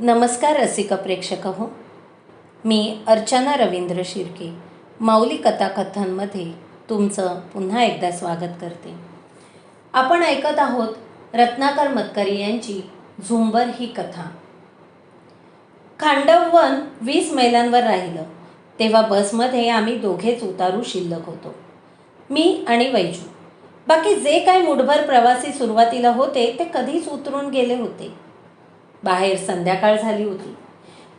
नमस्कार रसिक प्रेक्षक हो. मी अर्चना रवींद्र शिर्के माऊली कथाकथांमध्ये तुमचं पुन्हा एकदा स्वागत करते. आपण ऐकत आहोत रत्नाकर मतकरी यांची झुंबर ही कथा. खांडववन वीस मैलांवर राहिलं तेव्हा बसमध्ये आम्ही दोघेच उतारू शिल्लक होतो. मी आणि वैजू. बाकी जे काही मुठभर प्रवासी सुरुवातीला होते ते कधीच उतरून गेले होते. बाहेर संध्याकाळ झाली होती.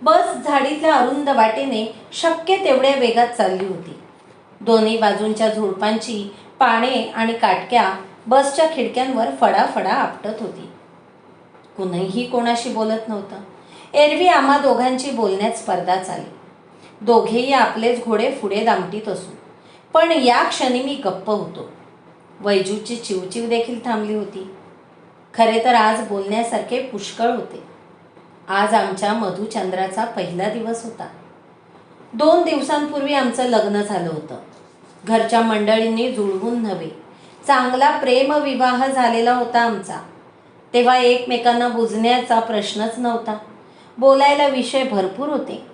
बस झाडीतल्या अरुंद वाटेने शक्य तेवढ्या वेगात चालली होती. दोन्ही बाजूंच्या झुडपांची पाने आणि काटक्या बसच्या खिडक्यांवर फडाफडा आपटत होती. कुणीही कोणाशी बोलत नव्हतं. एरवी आम्हा दोघांची बोलण्यात स्पर्धा चाली. दोघेही आपलेच घोडे पुढे दामटीत असू पण या क्षणी मी गप्प होतो. वैजूची चिवचिव देखील थांबली होती. खरे तर आज बोलण्यासारखे पुष्कळ होते. आज आमच्या मधुचंद्राचा पहिला दिवस होता. दोन दिवसांपूर्वी आमचं लग्न झालं होतं. घरच्या मंडळींनी जुळवून नव्हे चांगला प्रेमविवाह झालेला होता आमचा. तेव्हा एकमेकांना बुजण्याचा प्रश्नच नव्हता. बोलायला विषय भरपूर होते.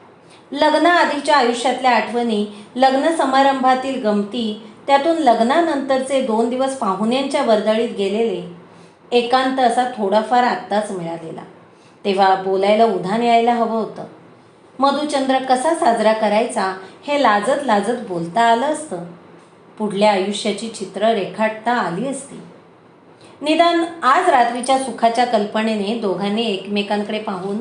लग्नाआधीच्या आयुष्यातल्या आठवणी लग्न समारंभातील गमती त्यातून लग्नानंतरचे दोन दिवस पाहुण्यांच्या वर्दळीत गेलेले एकांत असा थोडाफार आत्ताच मिळालेला. तेव्हा बोलायला उधाण यायला हवं होतं. मधुचंद्र कसा साजरा करायचा हे लाजत लाजत बोलता आलं असतं. पुढल्या आयुष्याची चित्र रेखाटता आली असती. निदान आज रात्रीच्या सुखाच्या कल्पनेने दोघांनी एकमेकांकडे पाहून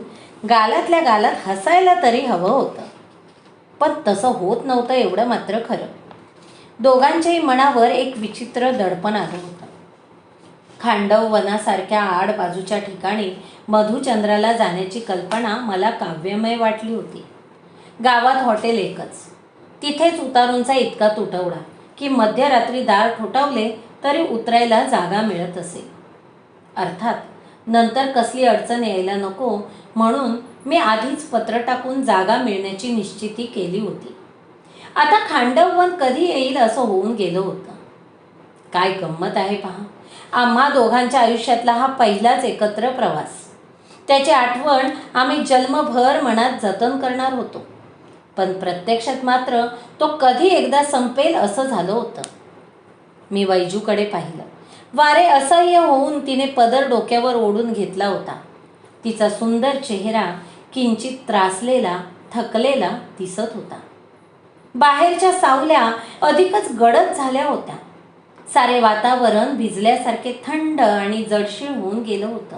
गालातल्या गालात हसायला तरी हवं होतं. पण तसं होत नव्हतं एवढं मात्र खरं. दोघांच्याही मनावर एक विचित्र दडपण आलं होतं. खांडव वनासारख्या आड बाजूच्या ठिकाणी मधुचंद्राला जाण्याची कल्पना मला काव्यमय वाटली होती. गावात हॉटेल एकच. तिथेच उतारूंचा इतका तुटवडा की मध्यरात्री दार ठोठावले तरी उतरायला जागा मिळत असे. अर्थात नंतर कसली अडचण यायला नको म्हणून मी आधीच पत्र टाकून जागा मिळण्याची निश्चिती केली होती. आता खांडववन कधी येईल असं होऊन गेलं होतं. काय गंमत आहे पहा. आम्हा दोघांच्या आयुष्यातला हा पहिलाच एकत्र प्रवास. त्याची आठवण आम्ही जन्मभर मनात जतन करणार होतो. पण प्रत्यक्षात मात्र तो कधी एकदा संपेल असं झालं होतं. मी वैजूकडे पाहिलं. वारे असह्य होऊन तिने पदर डोक्यावर ओढून घेतला होता. तिचा सुंदर चेहरा किंचित त्रासलेला थकलेला दिसत होता. बाहेरच्या सावल्या अधिकच गडद झाल्या होत्या. सारे वातावरण भिजल्यासारखे थंड आणि जडशीळ होऊन गेलं होतं.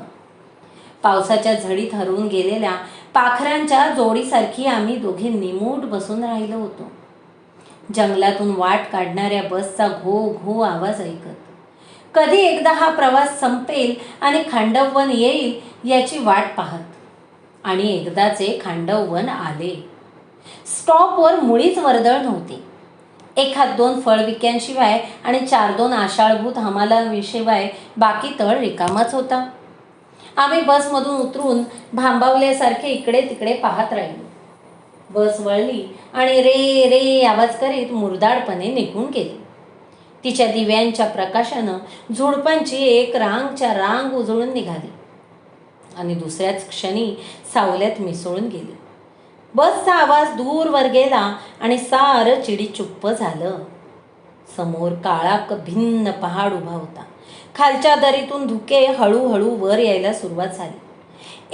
पावसाच्या झडीत हरवून गेलेल्या पाखरांच्या जोडीसारखी आम्ही दोघे निमूट बसून राहिलो होतो. जंगलातून वाट काढणाऱ्या बसचा घो घो आवाज ऐकत. कधी एकदा हा प्रवास संपेल आणि खांडववन येईल याची वाट पाहत. आणि एकदाचे खांडववन आले. स्टॉपवर मुळीच वर्दळ नव्हती. एखाद दोन फळविक्यांशिवाय आणि चार दोन आषाढभूत हमालाविशिवाय बाकी तळ रिकामाच होता. आम्ही बसमधून उतरून भांबावल्यासारखे इकडे तिकडे पाहत राहिलो. बस वळली आणि रे रे आवाज करीत मुरदाडपणे निघून गेली. तिच्या दिव्यांच्या प्रकाशानं झुडपांची एक रांगच्या रांग उजळून निघाली. आणि दुसऱ्याच क्षणी सावल्यात मिसळून गेली. बसचा आवाज दूरवर गेला आणि सारं चिडी चुप्प झालं. समोर काळा क भिन्न पहाड उभा होता. खालच्या दरीतून धुके हळूहळू वर यायला सुरुवात झाली.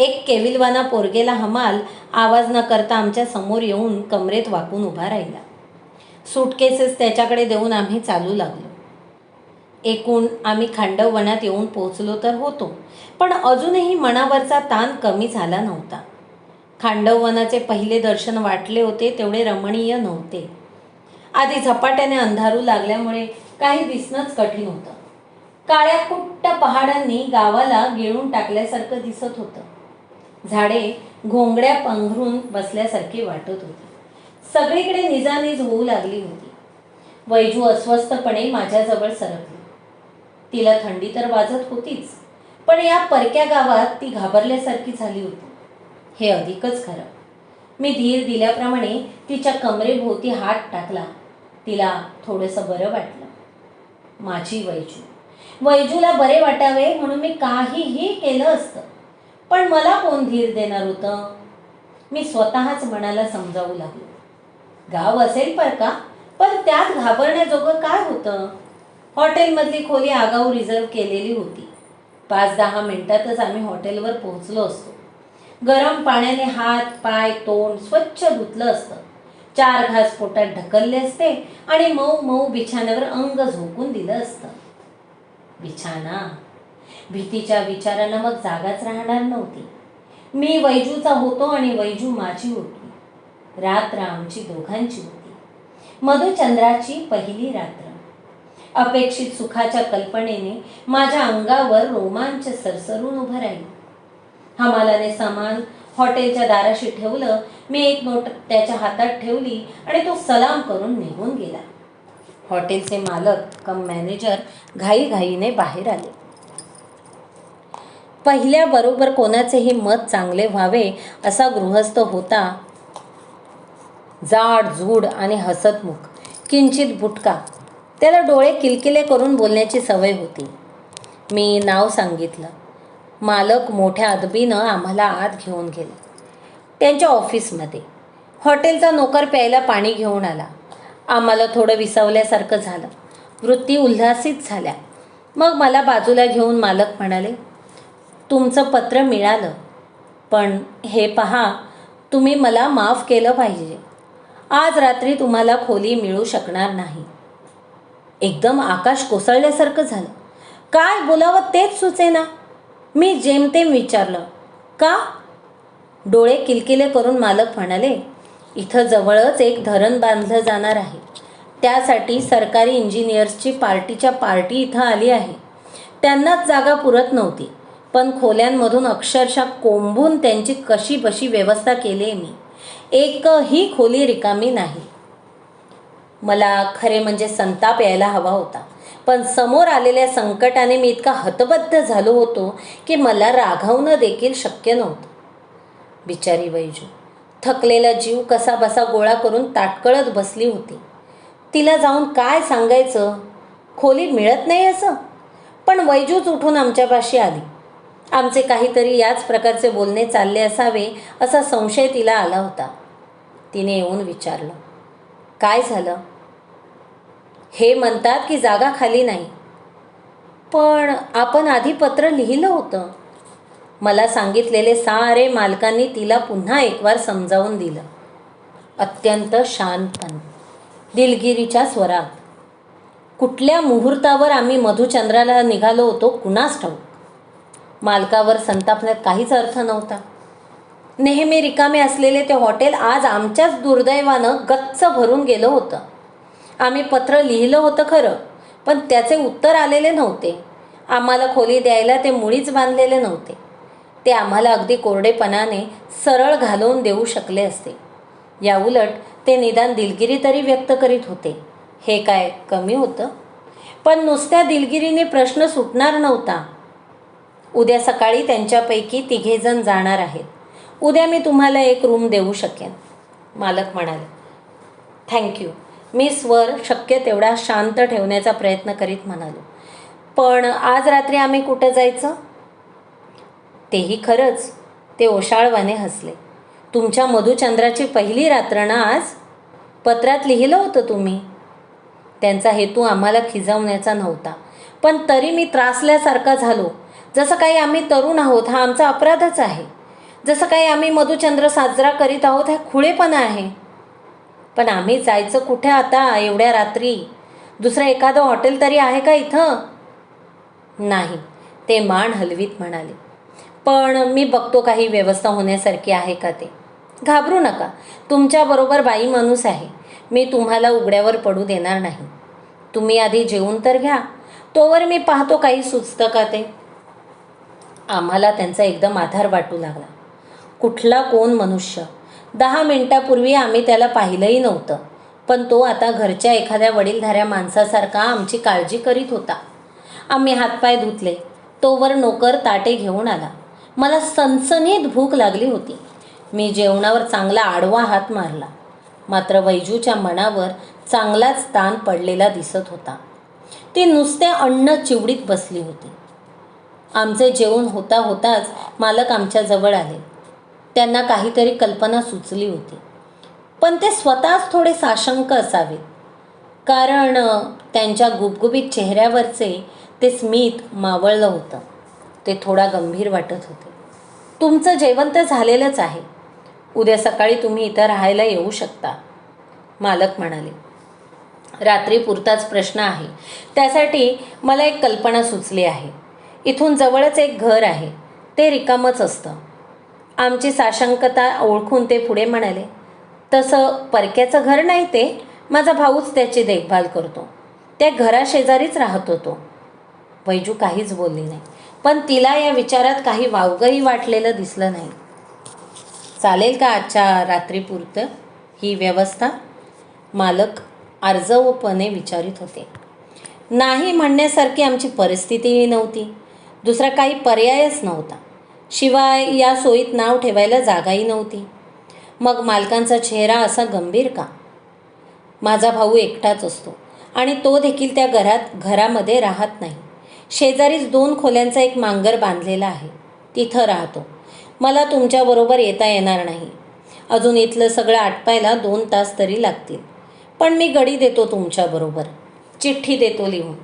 एक केविलवाना पोरगेला हमाल आवाज न करता आमच्यासमोर येऊन कमरेत वाकून उभा राहिला. सूटकेसेस त्याच्याकडे देऊन आम्ही चालू लागलो. एकूण आम्ही खांडववनात येऊन पोहोचलो तर होतो पण अजूनही मनावरचा ताण कमी झाला नव्हता. खांडववनाचे पहिले दर्शन वाटले होते तेवढे रमणीय नव्हते. आधी झपाट्याने अंधारू लागल्यामुळे काही दिसणंच कठीण होतं. काळ्या कुट्ट पहाडांनी गावाला गिळून टाकल्यासारखं दिसत होतं. झाडे घोंगड्या पंघरून बसल्यासारखी वाटत होती. सगळीकडे निजानीज होऊ लागली होती. वैजू अस्वस्थपणे माझ्याजवळ सरकली. तिला थंडी तर वाजत होतीच पण या परक्या गावात ती घाबरल्यासारखी झाली होती. हे अधिकच खरं. मी धीर दिल्याप्रमाणे तिच्या कमरेभोवती हात टाकला. तिला थोडंसं बरं वाटलं. माझी वैजू. वैजूला बरे वाटावे म्हणून मी काहीही केलं असतं. पण मला कोण धीर देणार होतं? मी स्वतःच मनाला समजावू लागलो. गाव असेल पर का? पण त्यात घाबरण्याजोगं काय होतं? हॉटेलमधली खोली आगाऊ रिझर्व केलेली होती. पाच दहा मिनिटातच आम्ही हॉटेलवर पोहोचलो असतो. गरम पाण्याने हात पाय तोंड स्वच्छ धुतलं असतं. चार घास पोटात ढकलले असते आणि मऊ मऊ बिछाण्यावर अंग झोकून दिलं असतं. बिछाना. भीतीच्या विचारानं मग जागाच राहणार नव्हती. मी वैजूचा होतो आणि वैजू माझी होती. रात्र आमची दोघांची होती. मधुचंद्राची पहिली रात्र. अपेक्षित सुखाच्या कल्पनेने माझ्या अंगावर रोमांच सरसरून उभं राहील. हमालाने सामान हॉटेलच्या दाराशी ठेवलं. मी एक नोट त्याच्या हातात ठेवली आणि तो सलाम करून निघून गेला. हॉटेलचे मालक कम मॅनेजर घाईघाईने बाहेर आले. पहिल्याबरोबर कोणाचेही मत चांगले व्हावे असा गृहस्थ होता जाड जूड आणि हसतमुख किंचित बुटका. त्याला डोळे किलकिले करून बोलण्याची सवय होती. मी नाव सांगितलं. मालक मोठ्या अदबीनं आम्हाला आत घेऊन गेले. त्यांच्या ऑफिसमध्ये. हॉटेलचा नोकर प्यायला पाणी घेऊन आला. आम्हाला थोडं विसावल्यासारखं झालं. वृत्ती उल्हासित झाल्या. मग मला बाजूला घेऊन मालक म्हणाले तुमचं पत्र मिळालं. पण हे पहा तुम्ही मला माफ केलं पाहिजे. आज रात्री तुम्हाला खोली मिळू शकणार नाही. एकदम आकाश कोसळल्यासारखं झालं. काय बोलावं तेच सुचेना. मी जेमतेम विचारलं का? डोळे किलकिले करून मालक म्हणाले इथं जवळच एक धरण बांधलं जाणार आहे. त्यासाठी सरकारी इंजिनियर्सची पार्टीच्या पार्टी इथं आली आहे. त्यांनाच जागा पुरत नव्हती पण खोल्यांमधून अक्षरशः कोंबून त्यांची कशी बशी व्यवस्था केली आहे मी. एकही खोली रिकामी नाही. मला खरे म्हणजे संताप यायला हवा होता पण समोर आलेल्या संकटाने मी इतका हतबद्ध झालो होतो की मला राघवणं देखील शक्य नव्हतं. बिचारी वैजू थकलेला जीव कसा बसा गोळा करून ताटकळत बसली होती. तिला जाऊन काय सांगायचं? खोली मिळत नाही असं? पण वैजूच उठून आमच्यापाशी आली. आमचे काहीतरी याच प्रकारचे बोलणे चालले असावे असा संशय तिला आला होता. तिने येऊन विचारलं काय झालं? हे म्हणतात की जागा खाली नाही. पण आपण आधी पत्र लिहिलं होतं. मला सांगितलेले सारे मालकांनी तिला पुन्हा एकवार समजावून दिलं. अत्यंत शांतपणे. दिलगिरीच्या स्वरात. कुठल्या मुहूर्तावर आम्ही मधुचंद्राला निघालो होतो कुणास ठाऊक? मालकावर संतापण्यात काहीच अर्थ नव्हता. नेहमी रिकामे असलेले ते हॉटेल आज आमच्याच दुर्दैवानं गच्च भरून गेलं होतं. आम्ही पत्र लिहिलं होतं खरं पण त्याचे उत्तर आलेले नव्हते. आम्हाला खोली द्यायला ते मुळीच बांधलेले नव्हते. ते आम्हाला अगदी कोरडेपणाने सरळ घालवून देऊ शकले असते. याउलट ते निदान दिलगिरी तरी व्यक्त करीत होते. हे काय कमी होतं? पण नुसत्या दिलगिरीने प्रश्न सुटणार नव्हता. उद्या सकाळी त्यांच्यापैकी तिघेजण जाणार आहेत. उद्या मी तुम्हाला एक रूम देऊ शकेन. मालक म्हणाले थँक्यू मी स्वर शक्य तेवढा शांत ठेवण्याचा प्रयत्न करीत म्हणालो पण आज रात्री आम्ही कुठं जायचं? तेही खरंच. ते ओशाळवाने हसले. तुमच्या मधुचंद्राची पहिली रात्र ना आज पत्रात लिहिलं होतं तुम्ही. त्यांचा हेतू आम्हाला खिजवण्याचा नव्हता. पण तरी मी त्रासल्यासारखा झालो. जसं काही आम्ही तरुण आहोत हा आमचा अपराधच आहे. जसं काही आम्ही मधुचंद्र साजरा करीत आहोत हा खुळेपणा आहे. पण आम्ही जायचं कुठे आता एवढ्या रात्री? दुसरं एखादं हॉटेल तरी आहे का इथं? नाही ते मान हलवीत म्हणाले. पण मी बघतो काही व्यवस्था होण्यासारखी आहे का ते? घाबरू नका. तुमच्याबरोबर बाई माणूस आहे. मी तुम्हाला उघड्यावर पडू देणार नाही. तुम्ही आधी जेवून तर घ्या. तोवर मी पाहतो काही सुचतं का ते. आम्हाला त्यांचा एकदम आधार वाटू लागला. कुठला कोण मनुष्य? दहा मिनिटापूर्वी आम्ही त्याला पाहिलंही नव्हतं. पण तो आता घरच्या एखाद्या वडीलधाऱ्या माणसासारखा आमची काळजी करीत होता. आम्ही हातपाय धुतले. तोवर नोकर ताटे घेऊन आला. मला सनसनीत भूक लागली होती. मी जेवणावर चांगला आडवा हात मारला. मात्र वैजूच्या मनावर चांगलाच ताण पडलेला दिसत होता. ती नुसते अन्न चिवडीत बसली होती. आमचे जेवण होता होताच मालक आमच्याजवळ आले. त्यांना काहीतरी कल्पना सुचली होती. पण ते स्वतःच थोडे साशंक असावेत. कारण त्यांच्या गुबगुबीत चेहऱ्यावरचे ते स्मित मावळलं होतं. ते थोडा गंभीर वाटत होते. तुमचं जेवण तर झालेलंच आहे. उद्या सकाळी तुम्ही इथं राहायला येऊ शकता. मालक म्हणाले. रात्री पुरताच प्रश्न आहे. त्यासाठी मला एक कल्पना सुचली आहे. इथून जवळच एक घर आहे. ते रिकामच असतं. आमची साशंकता ओळखून ते पुढे म्हणाले. तसं परक्याचं घर नाही ते. माझा भाऊच त्याची देखभाल करतो. त्या घराशेजारीच राहत होतो. वैजू काहीच बोलली नाही. पण तिला या विचारात काही वावगंही वाटलेलं दिसलं नाही. चालेल का आजच्या रात्रीपुरतं ही व्यवस्था? मालक आर्जवपणे विचारित होते. नाही म्हणण्यासारखी आमची परिस्थितीही नव्हती. दुसरा काही पर्यायच नव्हता. शिवाय या सोयीत नाव ठेवायला जागाही नव्हती. मग मालकांचा चेहरा असा गंभीर का? माझा भाऊ एकटाच असतो आणि तो देखील त्या घरात घरामध्ये राहत नाही. शेजारीच दोन खोल्यांचा एक मांगर बांधलेला आहे. तिथं राहतो. मला तुमच्याबरोबर येता येणार नाही. अजून इथलं सगळं आटपायला दोन तास तरी लागतील. पण मी गडी देतो तुमच्याबरोबर चिठ्ठी देतो लिहून.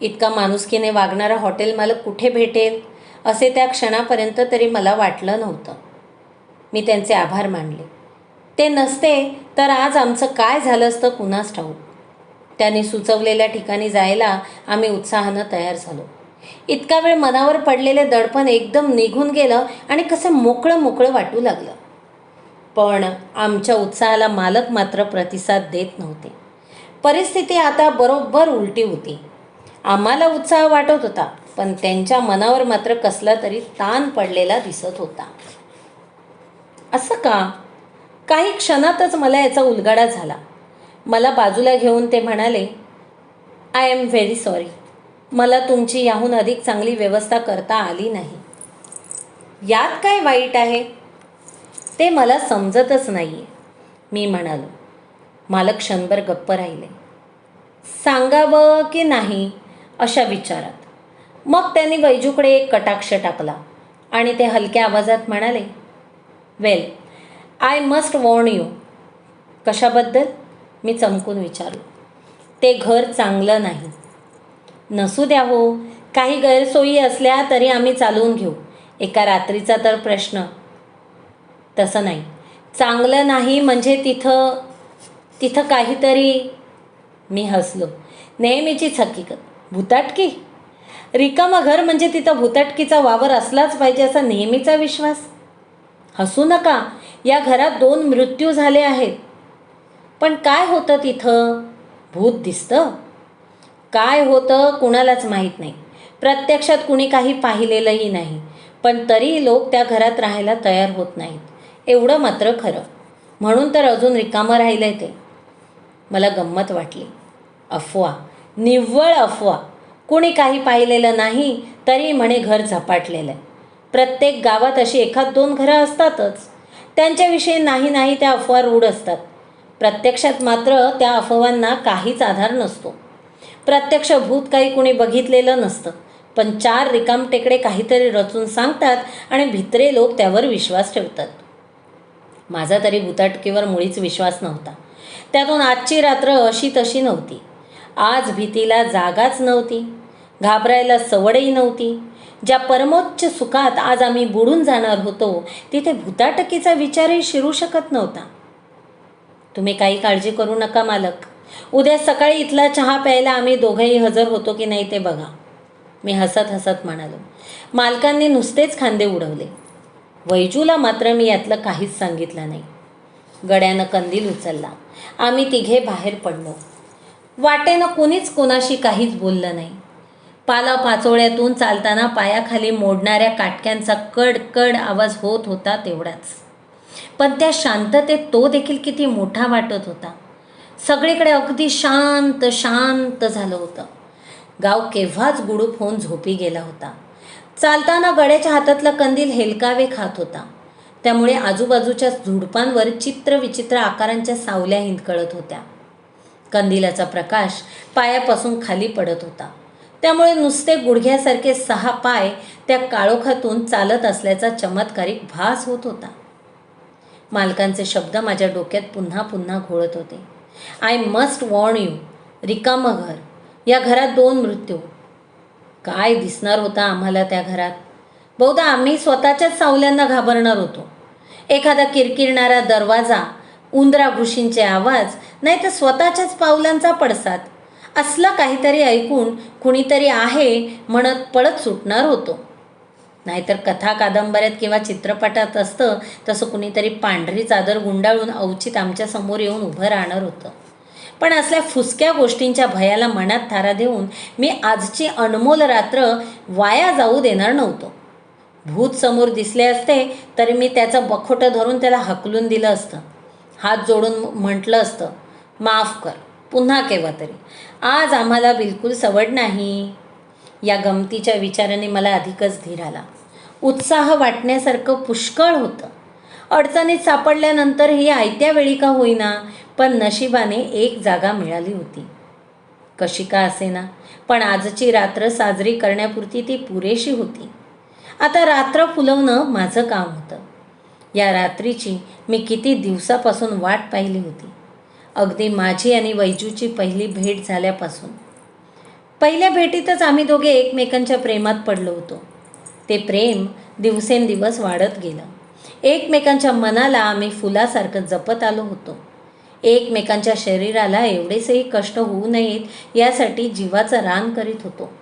इतका माणुसकीने वागणारा हॉटेल मालक कुठे भेटेल? असे त्या क्षणापर्यंत तरी मला वाटलं नव्हतं. मी त्यांचे आभार मानले. ते नसते तर आज आमचं काय झालं असतं कुणास ठाऊक? त्यांनी सुचवलेल्या ठिकाणी जायला आम्ही उत्साहानं तयार झालो. इतका वेळ मनावर पडलेले दडपण एकदम निघून गेलं आणि कसं मोकळं मोकळं वाटू लागलं. पण आमच्या उत्साहाला मालक मात्र प्रतिसाद देत नव्हते. परिस्थिती आता बरोबर उलटी होती. आम्हाला उत्साह वाटत होता पण त्यांच्या मनावर मात्र कसला तरी ताण पडलेला दिसत होता. असं का? काही क्षणातच मला याचा उलगडा झाला. मला बाजूला घेऊन ते म्हणाले आय एम व्हेरी सॉरी मला तुमची याहून अधिक चांगली व्यवस्था करता आली नाही. यात काय वाईट आहे? ते मला समजतच नाही आहे मी म्हणालो. मालक क्षणभर गप्प राहिले. सांगावं की नाही? अशा विचारात. मग त्यांनी वैजूकडे एक कटाक्ष टाकला आणि ते हलक्या आवाजात म्हणाले well I must warn you कशाबद्दल? मी चमकून विचारलो. ते घर चांगलं नाही. नसू द्या हो. काही गैरसोयी असल्या तरी आम्ही चालवून घेऊ. एका रात्रीचा तर प्रश्न. तसं नाही. चांगलं नाही म्हणजे तिथं तिथं काहीतरी मी हसलो. नेहमीचीच हकीकत भुताटकी? रिकामं घर म्हणजे तिथं भुताटकीचा वावर असलाच पाहिजे असा नेहमीचा विश्वास? हसू नका. या घरात दोन मृत्यू झाले आहेत. पण काय होतं तिथं? भूत दिसतं? काय होतं कुणालाच माहीत नाही. प्रत्यक्षात कुणी काही पाहिलेलंही नाही. पण तरी लोक त्या घरात राहायला तयार होत नाहीत. एवढं मात्र खरं. म्हणून तर अजून रिकामं राहिलं आहे ते. मला गंमत वाटली. अफवा. निव्वळ अफवा. कुणी काही पाहिलेलं नाही तरी म्हणे घर झपाटलेलं आहे. प्रत्येक गावात अशी एखाद दोन घरं असतातच. त्यांच्याविषयी नाही नाही त्या अफवा रूढ असतात. प्रत्यक्षात मात्र त्या अफवांना काहीच आधार नसतो. प्रत्यक्ष भूत काही कुणी बघितलेलं नसतं. पण चार रिकामटेकडे काहीतरी रचून सांगतात आणि भित्रे लोक त्यावर विश्वास ठेवतात. माझा तरी भूताटकीवर मुळीच विश्वास नव्हता. त्यातून आजची रात्र अशी तशी नव्हती. आज भीतीला जागाच नव्हती. घाबरायला सवडही नव्हती. ज्या परमोच्च सुखात आज आम्ही बुडून जाणार होतो तिथे भूताटकीचा विचारही शिरू शकत नव्हता. तुम्ही काही काळजी करू नका मालक. उद्या सकाळी इथला चहा प्यायला आम्ही दोघंही हजर होतो की नाही ते बघा. मी हसत हसत म्हणालो. मालकांनी नुसतेच खांदे उडवले. वैजूला मात्र मी यातलं काहीच सांगितलं नाही. गड्यानं कंदील उचलला. आम्ही तिघे बाहेर पडलो. वाटेनं कोणीच कोणाशी काहीच बोललं नाही. पाला पाचोळ्यातून चालताना पायाखाली मोडणाऱ्या काटक्यांचा कडकड आवाज होत होता तेवढाच. पण त्या शांततेत तो देखील किती मोठा वाटत होता. सगळीकडे अगदी शांत शांत झालं होतं. गाव केव्हाच गुडूप होऊन झोपी गेला होता. चालताना गड्याच्या हातातला कंदील हेलकावे खात होता. त्यामुळे आजूबाजूच्या झुडपांवर चित्रविचित्र आकारांच्या सावल्या हिंदकळत होत्या. कंदिलाचा प्रकाश पायापासून खाली पडत होता. त्यामुळे नुसते गुडघ्यासारखे सहा पाय त्या काळोखातून चालत असल्याचा चमत्कारिक भास होत होता. मालकांचे शब्द माझ्या डोक्यात पुन्हा पुन्हा घोळत होते. आय मस्ट वॉर्न यू रिकामं घर या घरात दोन मृत्यू. काय दिसणार होता आम्हाला त्या घरात? बहुधा आम्ही स्वतःच्याच सावल्यांना घाबरणार होतो. एखादा किरकिरणारा दरवाजा उंदरा घुशींचे आवाज नाही तर स्वतःच्याच पावलांचा पडसाद. असलं काहीतरी ऐकून कुणीतरी आहे म्हणत पळत सुटणार होतो. नाहीतर कथा कादंबऱ्यात किंवा चित्रपटात असतं तसं कुणीतरी पांढरी चादर गुंडाळून अवचित आमच्यासमोर येऊन उभं राहणार होतं. पण असल्या फुसक्या गोष्टींच्या भयाला मनात थारा देऊन मी आजची अनमोल रात्र वाया जाऊ देणार नव्हतो. भूत समोर दिसले असते तरी मी त्याचं बखोटं धरून त्याला हकलून दिलं असतं. हात जोडून म्हटलं असतं माफ कर पुन्हा केव्हा तरी. आज आम्हाला बिलकुल सवड नाही. या गमतीच्या विचाराने मला अधिकच धीर आला. उत्साह वाटण्यासारखं पुष्कळ होतं. अडचणीत सापडल्यानंतर ही आयत्या वेळी का होईना पण नशिबाने एक जागा मिळाली होती. कशी का असेना पण आजची रात्र साजरी करण्यापुरती ती पुरेशी होती. आता रात्र फुलवणं माझं काम होतं. या रात्रीची मी किती दिवसापासून वाट पाहिली होती. अगदी माझी आणि वैजूची पहिली भेट झाल्यापासून. पहिल्या भेटीतच आम्ही दोघे एकमेकांच्या प्रेमात पडलो होतो. ते प्रेम दिवसेंदिवस वाढत गेलं. एकमेकांच्या मनाला आम्ही फुलासारखं जपत आलो होतो. एकमेकांच्या शरीराला एवढेसही कष्ट होऊ नयेत यासाठी जीवाचं रान करीत होतो.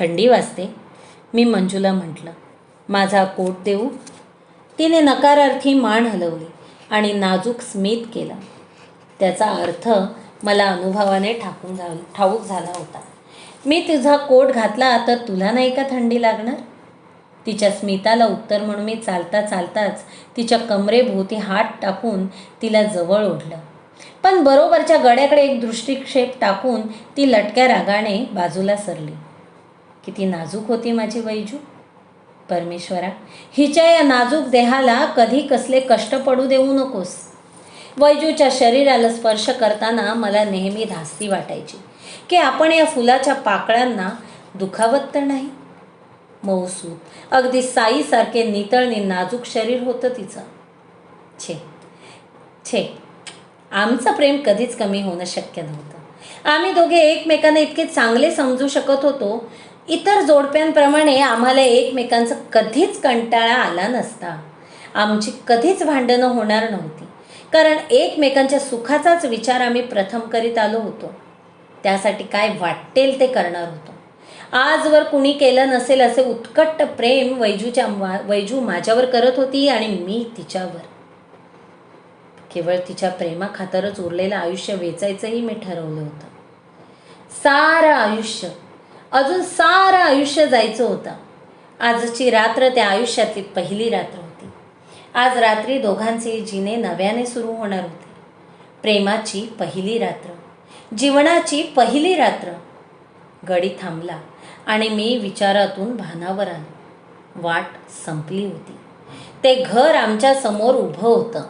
थंडी वाजते. मी मंजूला म्हटलं माझा कोट देऊ? तिने नकारार्थी मान हलवली आणि नाजूक स्मित केलं. त्याचा अर्थ मला अनुभवाने ठाकून झा ठाऊक झाला होता. मी तुझा कोट घातला तर तुला नाही का थंडी लागणार? तिच्या स्मिताला उत्तर म्हणून मी चालता चालताच तिच्या कमरेभोवती हात टाकून तिला जवळ ओढलं. पण बरोबरच्या गड्याकडे एक दृष्टिक्षेप टाकून ती लटक्या रागाने बाजूला सरली. किती नाजूक होती माझी वैजू. परमेश्वरा हिच्या या नाजूक देहाला कधी कसले कष्ट पडू देऊ नकोस. वैजूच्या शरीराला स्पर्श करताना मला नेहमी धास्ती वाटायची की आपण या फुलाच्या पाकळ्यांना दुखावत तर नाही? मऊसूत अगदी साईसारखे नितळणी नाजूक शरीर होतं तिचं. छे. छे. आमचं प्रेम कधीच कमी होणं शक्य नव्हतं. आम्ही दोघे एकमेकांना इतके चांगले समजू शकत होतो. इतर जोडप्यांप्रमाणे आम्हाला एकमेकांचा कधीच कंटाळा आला नसता. आमची कधीच भांडणं होणार नव्हती. कारण एकमेकांच्या सुखाचाच विचार आम्ही प्रथम करीत आलो होतो. त्यासाठी काय वाटेल ते करणार होतो. आजवर कुणी केलं नसेल असे उत्कट प्रेम वैजूच्या मा वैजू माझ्यावर करत होती आणि मी तिच्यावर. केवळ तिच्या प्रेमाखातरच उरलेलं आयुष्य वेचायचंही मी ठरवलं होतं. सारं आयुष्य अजून सारं आयुष्य जायचं होतं. आजची रात्र त्या आयुष्यातली पहिली रात्र. आज रात्री दोघांचे जिने नव्याने सुरू होणार होते. प्रेमाची पहिली रात्र जीवनाची पहिली रात्र. गडी थांबला आणि मी विचारातून भानावर आलो. वाट संपली होती. ते घर आमच्यासमोर उभं होतं.